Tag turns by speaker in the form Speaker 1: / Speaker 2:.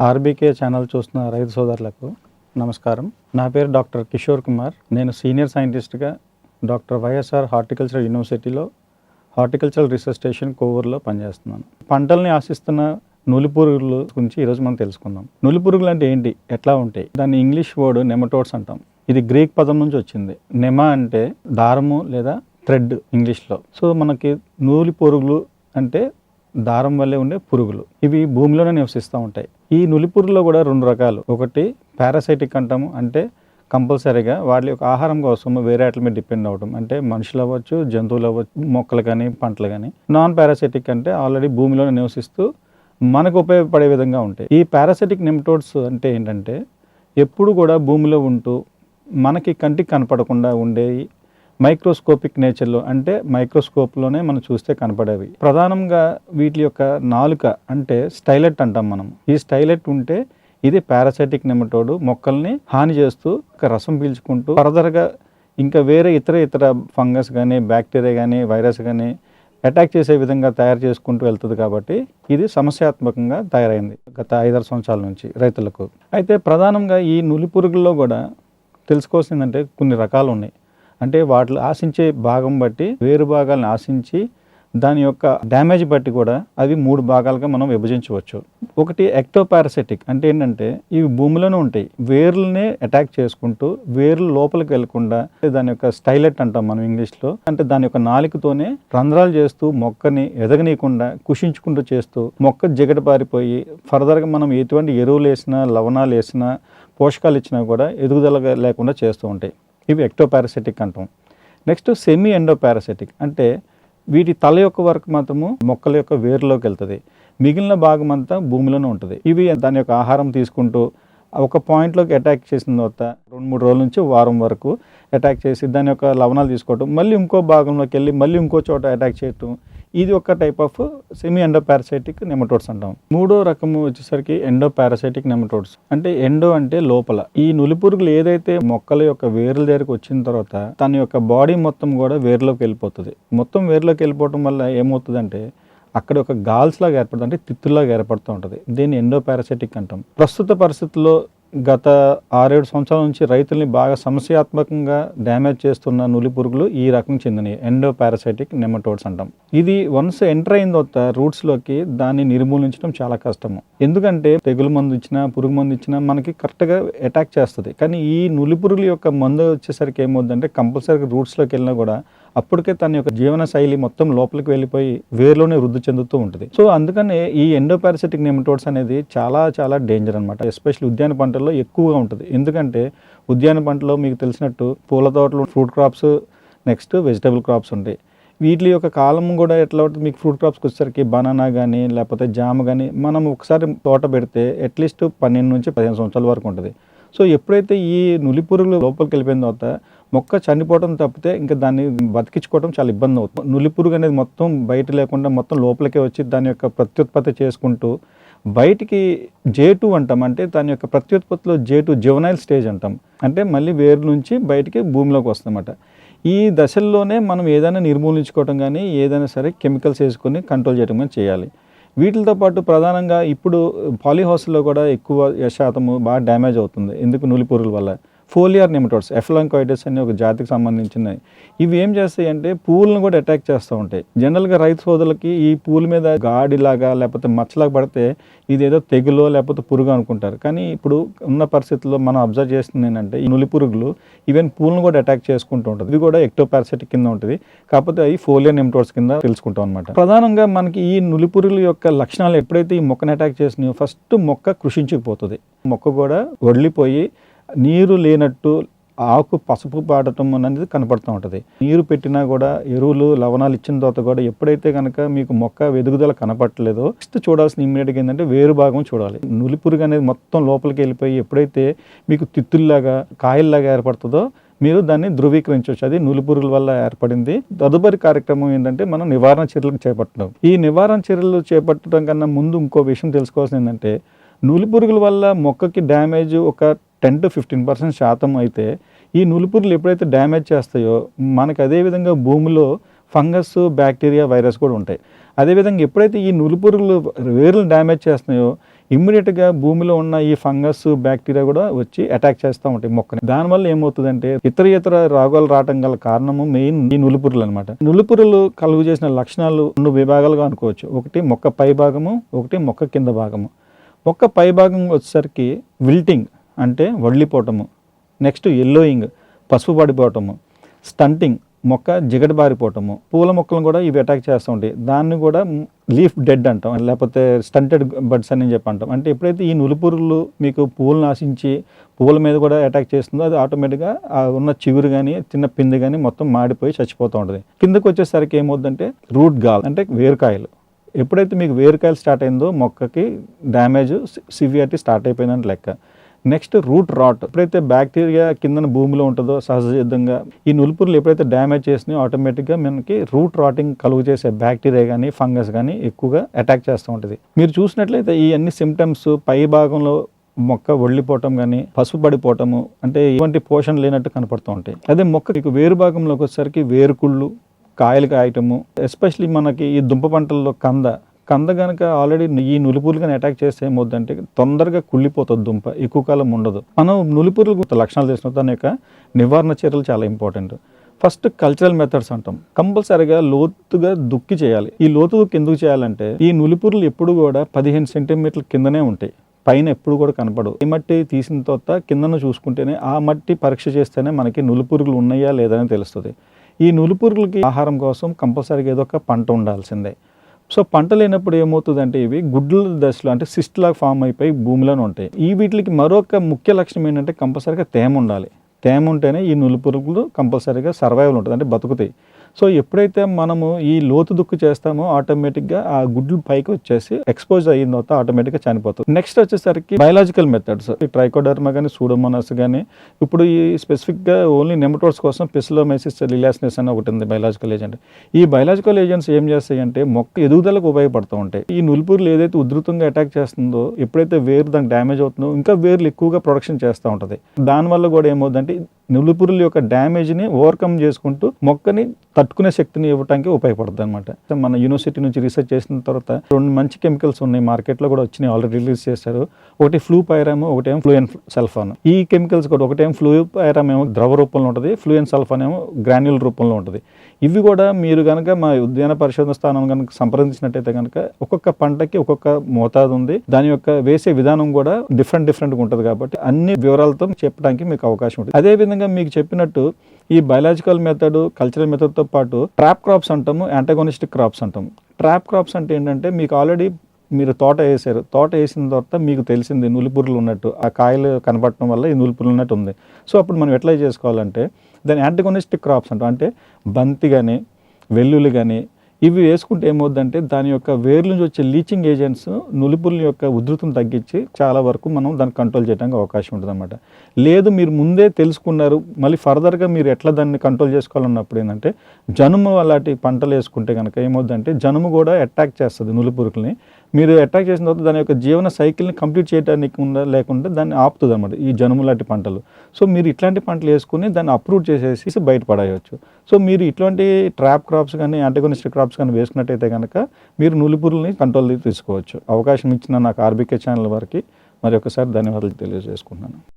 Speaker 1: RBK channel చూస్తున్న రైతు సోదరులకు నమస్కారం. నా పేరు డాక్టర్ కిషోర్ కుమార్. నేను సీనియర్ సైంటిస్ట్గా డాక్టర్ వైఎస్ఆర్ హార్టికల్చర్ యూనివర్సిటీలో హార్టికల్చర్ రీసెర్చ్ స్టేషన్ కోవూరులో పనిచేస్తున్నాను. పంటల్ని ఆశిస్తున్న నులి పురుగుల గురించి ఈరోజు మనం తెలుసుకుందాం. నులి పురుగులు అంటే ఏంటి? ఎట్లా ఉంటాయి? దాన్ని ఇంగ్లీష్ వర్డ్ నెమటోడ్స్ అంటాం. ఇది గ్రీక్ పదం నుంచి వచ్చింది. నెమా అంటే దారము లేదా థ్రెడ్ ఇంగ్లీష్లో. సో మనకి నూలి పురుగులు అంటే దారం వల్లే ఉండే పురుగులు. ఇవి భూమిలోనే నివసిస్తూ ఉంటాయి. ఈ నులిపురులో కూడా రెండు రకాలు. ఒకటి పారాసైటిక్ అంటాము అంటే కంపల్సరీగా వాళ్ళ యొక్క ఆహారం కోసం వేరే వాటి మీద డిపెండ్ అవ్వడం అంటే మనుషులు అవ్వచ్చు జంతువులు అవ్వచ్చు మొక్కలు కానీ పంటలు కానీ. నాన్ పారాసైటిక్ అంటే ఆల్రెడీ భూమిలోనే నివసిస్తూ మనకు ఉపయోగపడే విధంగా ఉంటాయి. ఈ పారాసైటిక్ నెమటోడ్స్ అంటే ఏంటంటే ఎప్పుడు కూడా భూమిలో ఉంటూ మనకి కంటికి కనపడకుండా ఉండేవి మైక్రోస్కోపిక్ నేచర్లో అంటే మైక్రోస్కోప్లోనే మనం చూస్తే కనపడేవి. ప్రధానంగా వీటి యొక్క నాలుక అంటే స్టైలెట్ అంటాం మనం. ఈ స్టైలెట్ ఉంటే ఇది పారాసైటిక్ నెమటోడు మొక్కల్ని హాని చేస్తూ ఒక రసం పీల్చుకుంటూ ఫర్దర్గా ఇంకా వేరే ఇతర ఇతర ఫంగస్ కానీ బ్యాక్టీరియా కానీ వైరస్ కానీ అటాక్ చేసే విధంగా తయారు చేసుకుంటూ వెళ్తుంది కాబట్టి ఇది సమస్యాత్మకంగా తయారైంది గత ఐదారు సంవత్సరాల నుంచి రైతులకు. అయితే ప్రధానంగా ఈ నులి పురుగుల్లో కూడా తెలుసుకోవాల్సిందంటే కొన్ని రకాలు ఉన్నాయి. అంటే వాటిలో ఆశించే భాగం బట్టి వేరు భాగాలను ఆశించి దాని యొక్క డ్యామేజ్ బట్టి కూడా అవి మూడు భాగాలుగా మనం విభజించవచ్చు. ఒకటి ఎక్టోపారాసెటిక్ అంటే ఏంటంటే ఇవి భూమిలోనే ఉంటాయి. వేర్లనే అటాక్ చేసుకుంటూ వేర్లు లోపలికి వెళ్ళకుండా దాని యొక్క స్టైలెట్ అంటాం మనం ఇంగ్లీష్లో. అంటే దాని యొక్క నాలికతోనే రంధ్రాలు చేస్తూ మొక్కని ఎదగనీయకుండా కుషించుకుంటూ చేస్తూ మొక్క జిగట పారిపోయి ఫర్దర్గా మనం ఎటువంటి ఎరువులు వేసినా లవణాలు వేసినా పోషకాలు ఇచ్చినా కూడా ఎదుగుదల లేకుండా చేస్తూ ఉంటాయి. ఇవి ఎక్టోపారాసెటిక్ అంటాం. నెక్స్ట్ సెమీ ఎండోపారాసెటిక్ అంటే వీటి తల యొక్క వరకు మాత్రము మొక్కల యొక్క వేరులోకి వెళ్తుంది. మిగిలిన భాగం అంతా భూమిలోనే ఉంటుంది. ఇవి దాని యొక్క ఆహారం తీసుకుంటూ ఒక పాయింట్లోకి అటాక్ చేసిన తర్వాత రెండు మూడు రోజుల నుంచి వారం వరకు అటాక్ చేసి దాని యొక్క లవణాలు తీసుకోవటం మళ్ళీ ఇంకో భాగంలోకి వెళ్ళి మళ్ళీ ఇంకో చోట అటాక్ చేయటం ఇది ఒక type of semi endo parasitic nematodes అంటాం. మూడో రకము వచ్చేసరికి ఎండో పారాసైటిక్ నెమటోడ్స్ అంటే ఎండో అంటే లోపల. ఈ నులిపురుగులు ఏదైతే మొక్కల యొక్క వేర్ల దగ్గరకు వచ్చిన తర్వాత తన యొక్క బాడీ మొత్తం కూడా వేర్లోకి వెళ్ళిపోతుంది. మొత్తం వేర్లోకి వెళ్ళిపోవటం వల్ల ఏమవుతుందంటే అక్కడ ఒక గాల్స్ లాగా ఏర్పడుతుంది అంటే తిత్తులాగా ఏర్పడుతూ ఉంటుంది. దీన్ని ఎండో పారాసైటిక్ అంటాం. ప్రస్తుత పరిస్థితుల్లో గత ఆరేడు సంవత్సరాల నుంచి రైతుల్ని బాగా సమస్యాత్మకంగా డ్యామేజ్ చేస్తున్న నులి పురుగులు ఈ రకం చెందినవి ఎండో పారాసైటిక్ నెమటోడ్స్ అంటాం. ఇది వన్స్ ఎంటర్ అయిన తర్వాత రూట్స్లోకి దాన్ని నిర్మూలించడం చాలా కష్టము. ఎందుకంటే తెగులు మందు ఇచ్చినా పురుగు మందు ఇచ్చినా మనకి కరెక్ట్గా అటాక్ చేస్తుంది. కానీ ఈ నులి పురుగుల యొక్క మందు వచ్చేసరికి ఏమవుతుందంటే కంపల్సరీగా రూట్స్లోకి వెళ్ళినా కూడా అప్పటికే తన యొక్క జీవన శైలి మొత్తం లోపలికి వెళ్ళిపోయి వేరులోనే వృద్ధి చెందుతూ ఉంటుంది. సో అందుకనే ఈ ఎండోపారాసిటిక్ నెమటోడ్స్ అనేది చాలా చాలా డేంజర్ అనమాట ఎస్పెషల్లీ ఉద్యాన పంటల్లో ఎక్కువగా ఉంటుంది. ఎందుకంటే ఉద్యాన పంటలో మీకు తెలిసినట్టు పూల తోటలు fruit crops next vegetable crops ఉంటాయి. వీటి యొక్క కాలం కూడా ఎట్లా ఉంటుంది మీకు ఫ్రూట్ క్రాప్స్కి వచ్చేసరికి బనానా కానీ లేకపోతే జామ కానీ మనం ఒకసారి తోట పెడితే అట్లీస్ట్ పన్నెండు నుంచి పదిహేను సంవత్సరాల వరకు ఉంటుంది. సో ఎప్పుడైతే ఈ నులిపురుగులు లోపలికి వెళ్ళిపోయిన తర్వాత మొక్క చనిపోవడం తప్పితే ఇంకా దాన్ని బతికించుకోవడం చాలా ఇబ్బంది అవుతుంది. నులిపురుగు అనేది మొత్తం బయట లేకుండా మొత్తం లోపలికే వచ్చి దాని యొక్క ప్రత్యుత్పత్తి చేసుకుంటూ బయటికి జే టూ అంటాం. అంటే దాని యొక్క ప్రత్యుత్పత్తిలో జే టూ జెవనైల్ స్టేజ్ అంటాం. అంటే మళ్ళీ వేరు నుంచి బయటికి భూమిలోకి వస్తుందన్నమాట. ఈ దశల్లోనే మనం ఏదైనా నిర్మూలించుకోవటం కానీ ఏదైనా సరే కెమికల్స్ వేసుకొని కంట్రోల్ చేయడం కానీ చేయాలి. వీటితో పాటు ప్రధానంగా ఇప్పుడు పాలీహౌస్లో కూడా ఎక్కువ శాతము బాగా డ్యామేజ్ అవుతుంది. ఎందుకు? నులి పురుగుల వల్ల. ఫోలియర్ నెమటోడ్స్ ఎఫ్లాంకాయిడస్ అనే ఒక జాతికి సంబంధించినవి ఇవి ఏం చేస్తాయి అంటే పూలను కూడా అటాక్ చేస్తూ ఉంటాయి. జనరల్గా రైతు సోదరులకి ఈ పూల మీద గాడిలాగా లేకపోతే మచ్చలాగా పడితే ఇది ఏదో తెగులో లేకపోతే పురుగు అనుకుంటారు. కానీ ఇప్పుడు ఉన్న పరిస్థితుల్లో మనం అబ్జర్వ్ చేస్తుంది ఏంటంటే ఈ నులి పురుగులు ఈవెన్ పూలను కూడా అటాక్ చేసుకుంటూ ఉంటుంది ఇది కూడా ఎక్టోపారాసిటిక్ కింద ఉంటుంది. కాకపోతే అవి ఫోలియర్ నిమిటోడ్స్ కింద తెలుసుకుంటాం అనమాట ప్రధానంగా మనకి ఈ నులి పురుగుల యొక్క లక్షణాలు ఎప్పుడైతే ఈ మొక్కను అటాక్ చేసినాయో ఫస్ట్ మొక్క కృషించిపోతుంది. మొక్క కూడా వడిలిపోయి నీరు లేనట్టు ఆకు పసుపు పాడటం అనేది కనపడుతూ ఉంటుంది. నీరు పెట్టినా కూడా ఎరువులు లవణాలు ఇచ్చిన తర్వాత కూడా ఎప్పుడైతే కనుక మీకు మొక్క ఎదుగుదల కనపట్టలేదో నెక్స్ట్ చూడాల్సిన ఇమ్మీడియట్గా ఏంటంటే వేరు భాగం చూడాలి. నులిపురుగు అనేది మొత్తం లోపలికి వెళ్ళిపోయి ఎప్పుడైతే మీకు తిత్తుల్లాగా కాయల్లాగా ఏర్పడుతుందో మీరు దాన్ని ధృవీకరించవచ్చు. అది నులిపురుగుల వల్ల ఏర్పడింది. తదుపరి కార్యక్రమం ఏంటంటే మనం నివారణ చర్యలు చేపట్టడం. ఈ నివారణ చర్యలు చేపట్టడం కన్నా ముందు ఇంకో విషయం తెలుసుకోవాల్సింది ఏంటంటే నూలి పురుగుల వల్ల మొక్కకి డ్యామేజ్ ఒక టెన్ టు ఫిఫ్టీన్ పర్సెంట్ శాతం అయితే ఈ నులుపురులు ఎప్పుడైతే డ్యామేజ్ చేస్తాయో మనకు అదేవిధంగా భూమిలో ఫంగస్ బ్యాక్టీరియా వైరస్ కూడా ఉంటాయి. అదేవిధంగా ఎప్పుడైతే ఈ నులుపురులు వేర్లు డ్యామేజ్ చేస్తున్నాయో ఇమ్మీడియట్గా భూమిలో ఉన్న ఈ ఫంగస్ బ్యాక్టీరియా కూడా వచ్చి అటాక్ చేస్తూ ఉంటాయి మొక్కని. దానివల్ల ఏమవుతుందంటే ఇతర ఇతర రోగాలు రావటం గల కారణము మెయిన్ ఈ నులుపురులు అనమాట నులుపురులు కలుగు చేసిన లక్షణాలు రెండు విభాగాలుగా అనుకోవచ్చు. ఒకటి మొక్క పై భాగము ఒకటి మొక్క కింద భాగము. మొక్క పై భాగం వచ్చేసరికి విల్టింగ్ అంటే వడ్లిపోవటము నెక్స్ట్ ఎల్లోయింగ్ పసుపు పడిపోవటము స్టంటింగ్ మొక్క జిగటబారిపోవటము పూల మొక్కలను కూడా ఇవి అటాక్ చేస్తూ ఉంటాయి. దాన్ని కూడా లీఫ్ డెడ్ అంటాం. లేకపోతే స్టంటెడ్ బడ్స్ అని చెప్పి అంటాం. అంటే ఎప్పుడైతే ఈ నులుపురులు మీకు పువ్వులు నాశించి పూల మీద కూడా అటాక్ చేస్తుందో అది ఆటోమేటిక్గా ఉన్న చిగురు కానీ చిన్న పిండి కానీ మొత్తం మాడిపోయి చచ్చిపోతూ ఉంటుంది. కిందకు వచ్చేసరికి ఏమవుతుందంటే రూట్ గాల్ అంటే వేరుకాయలు. ఎప్పుడైతే మీకు వేరుకాయలు స్టార్ట్ అయిందో మొక్కకి డ్యామేజ్ సివియారిటీ స్టార్ట్ అయిపోయిందని లెక్క. నెక్స్ట్ రూట్ రాట్ ఎప్పుడైతే బ్యాక్టీరియా కింద భూమిలో ఉంటుందో సహజసిద్ధంగా ఈ నులుపురులు ఎప్పుడైతే డ్యామేజ్ చేసినాయో ఆటోమేటిక్గా మనకి రూట్ రాటింగ్ కలుగు చేసే బ్యాక్టీరియా కానీ ఫంగస్ కానీ ఎక్కువగా అటాక్ చేస్తూ ఉంటుంది. మీరు చూసినట్లయితే ఈ అన్ని సిమ్టమ్స్ పై భాగంలో మొక్క ఒళ్ళిపోవటం కానీ పసుపు పడిపోవటము అంటే ఎటువంటి పోషణ లేనట్టు కనపడుతూ ఉంటాయి. అదే మొక్క మీకు వేరు భాగంలోకి వచ్చేసరికి వేరుకుళ్ళు కాయలు కాయటము ఎస్పెషలీ మనకి ఈ దుంప పంటల్లో కంద కంద కనుక ఆల్రెడీ ఈ నులిపురులు కానీ అటాక్ చేస్తే ఏమవుద్దంటే తొందరగా కుళ్ళిపోతుంది దుంప ఎక్కువ కాలం ఉండదు. మనం నులిపురులు లక్షణాలు తెలిసిన దాని యొక్క నివారణ చర్యలు చాలా ఇంపార్టెంట్ ఫస్ట్ కల్చరల్ మెథడ్స్ అంటాం. కంపల్సరిగా లోతుగా దుక్కి చేయాలి. ఈ లోతు దుక్కి ఎందుకు చేయాలంటే ఈ నులిపురులు ఎప్పుడు కూడా పదిహేను సెంటీమీటర్ల కిందనే ఉంటాయి. పైన ఎప్పుడు కూడా కనపడవు. ఈ మట్టి తీసిన తర్వాత కిందను చూసుకుంటేనే ఆ మట్టి పరీక్ష చేస్తేనే మనకి నులిపురుగులు ఉన్నాయా లేదని తెలుస్తుంది. ఈ నులిపురుగులకి ఆహారం కోసం కంపల్సరీగా ఏదో ఒక పంట ఉండాల్సిందే. సో పంట లేనప్పుడు ఏమవుతుందంటే ఇవి గుడ్ల దశలో అంటే సిస్ట్ లాగా ఫామ్ అయిపోయి భూమిలోనే ఉంటాయి. ఈ వీటికి మరొక ముఖ్య లక్షణం ఏంటంటే కంపల్సరీగా తేమ ఉండాలి. తేమ ఉంటేనే ఈ నులుపురుగులు కంపల్సరీగా సర్వైవల్ ఉంటుంది. అంటే బతుకుతాయి. సో ఎప్పుడైతే మనము ఈ లోతు దుక్కు చేస్తామో ఆటోమేటిక్గా ఆ గుడ్లు పైకి వచ్చేసి ఎక్స్పోజ్ అయిన తర్వాత ఆటోమేటిక్గా చనిపోతుంది నెక్స్ట్ వచ్చేసరికి బయలాజికల్ మెథడ్స్ ఈ ట్రైకోడర్మా కానీ సూడోమోనాస్ కానీ ఇప్పుడు ఈ స్పెసిఫిక్గా ఓన్లీ నెమటోడ్స్ కోసం పిసిలోమైసిస్ లిలాస్నెస్ అని ఒకటి ఉంది బయలాజికల్ ఏజెంట్ ఈ బయలాజికల్ ఏజెంట్స్ ఏం చేస్తాయంటే మొక్క ఎదుగుదలకు ఉపయోగపడుతూ ఉంటాయి. ఈ నులుపురులు ఏదైతే ఉధృతంగా అటాక్ చేస్తుందో ఎప్పుడైతే వేరు దానికి డ్యామేజ్ అవుతుందో ఇంకా వేర్లు ఎక్కువగా ప్రొడక్షన్ చేస్తూ ఉంటుంది. దానివల్ల కూడా ఏమవుతుందంటే నులిపురుల యొక్క డ్యామేజ్ని ఓవర్కమ్ చేసుకుంటూ మొక్కని తట్టుకునే శక్తిని ఇవ్వడానికి ఉపయోగపడుతుంది అనమాట మన యూనివర్సిటీ నుంచి రీసెర్చ్ చేసిన తర్వాత రెండు మంచి కెమికల్స్ ఉన్నాయి మార్కెట్లో కూడా వచ్చినాయి ఆల్రెడీ రిలీజ్ చేశారు. ఒకటి ఫ్లూ పైరామ్ ఒకటేమో ఫ్లూయన్ సల్ఫాన్. ఈ కెమికల్స్ కూడా ఒకటేమో ఫ్లూ పైరామ్ ఏమో ద్రవ రూపంలో ఉంటుంది ఫ్లూయన్ సల్ఫాన్ ఏమో గ్రాన్యుల్ రూపంలో ఉంటుంది. ఇవి కూడా మీరు కనుక మా ఉద్యాన పరిశోధన స్థానం కనుక సంప్రదించినట్టయితే కనుక ఒక్కొక్క పంటకి ఒక్కొక్క మోతాదు ఉంది. దాని యొక్క వేసే విధానం కూడా డిఫరెంట్ డిఫరెంట్గా ఉంటుంది కాబట్టి అన్ని వివరాలతో చెప్పడానికి మీకు అవకాశం ఉంటుంది. అదేవిధంగా మీకు చెప్పినట్టు ఈ బయలాజికల్ మెథడ్ కల్చరల్ మెథడ్తో పాటు ట్రాప్ క్రాప్స్ అంటాము యాంటగోనిస్టిక్ క్రాప్స్ అంటాము. ట్రాప్ క్రాప్స్ అంటే ఏంటంటే మీకు ఆల్రెడీ మీరు తోట వేసారు. తోట వేసిన తర్వాత మీకు తెలిసింది నులిపురులు ఉన్నట్టు ఆ కాయలు కనపడటం వల్ల ఈ నులిపురులు ఉన్నట్టు ఉంది. సో అప్పుడు మనం ఎట్లా చేసుకోవాలంటే దాని యాంటగోనిస్టిక్ క్రాప్స్ అంటాం. అంటే బంతి కానీ వెల్లుల్లి కానీ ఇవి వేసుకుంటే ఏమవుద్దంటే దాని యొక్క వేర్ల నుంచి వచ్చే లీచింగ్ ఏజెంట్స్ నులిపుల యొక్క ఉధృతం తగ్గించి చాలా వరకు మనం దాన్ని కంట్రోల్ చేయడానికి అవకాశం ఉంటుంది అనమాట లేదు మీరు ముందే తెలుసుకున్నారు మళ్ళీ ఫర్దర్గా మీరు ఎట్లా దాన్ని కంట్రోల్ చేసుకోవాలన్నప్పుడు ఏంటంటే జనుము అలాంటి పంటలు వేసుకుంటే కనుక ఏమవుద్దంటే జనుము కూడా అటాక్ చేస్తుంది నులిపురుగుల్ని. మీరు అటాక్ చేసిన తర్వాత దాని యొక్క జీవన సైకిల్ని కంప్లీట్ చేయడానికి ఉందా లేకుండా దాన్ని ఆపుతుంది అనమాట ఈ జనుము లాంటి పంటలు. సో మీరు ఇట్లాంటి పంటలు వేసుకుని దాన్ని అప్రూవ్ చేసేసి బయటపడేయచ్చు. సో మీరు ఇట్లాంటి ట్రాప్ క్రాప్స్ కానీ యాంటగోనిస్టిక్ క్రాప్స్ కానీ వేసుకున్నట్టయితే కనుక మీరు నులిపురుల్ని కంట్రోల్ తీసుకోవచ్చు. అవకాశం ఇచ్చిన నాకు ఆర్బికే ఛానల్ వారికి మరి ఒకసారి ధన్యవాదాలు తెలియజేసుకుంటున్నాను.